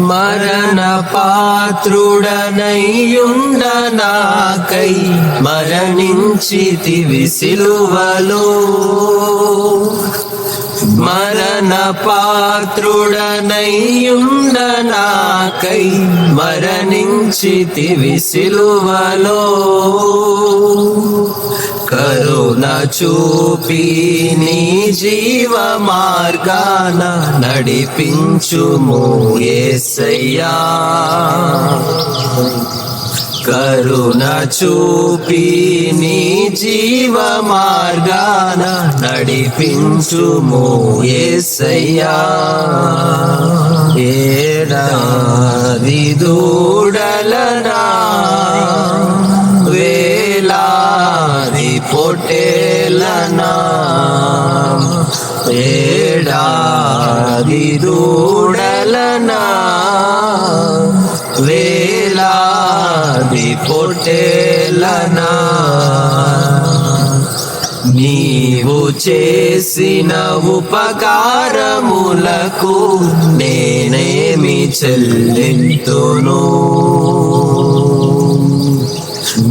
మరణ పాత్రుడనయ్యుండ నాకై మరణించితివి సిలువలో మరణ పాత్రుడనయ్యుండ నాకై మరణించితివి సిలువలో కరుణ చూపి నీ జీవ మార్గాన నడిపించుము ఏసయ్యా. కరుణ చూపి నీ జీవ మార్గాన నడిపించుము ఏసయ్యా. ఏడాది దూడలన వేలాది ఏడాది దూడలనా? వేలాది పొట్టేలనా? నీవు చేసిన ఉపకారములకు నేనేమి చెల్లింతును?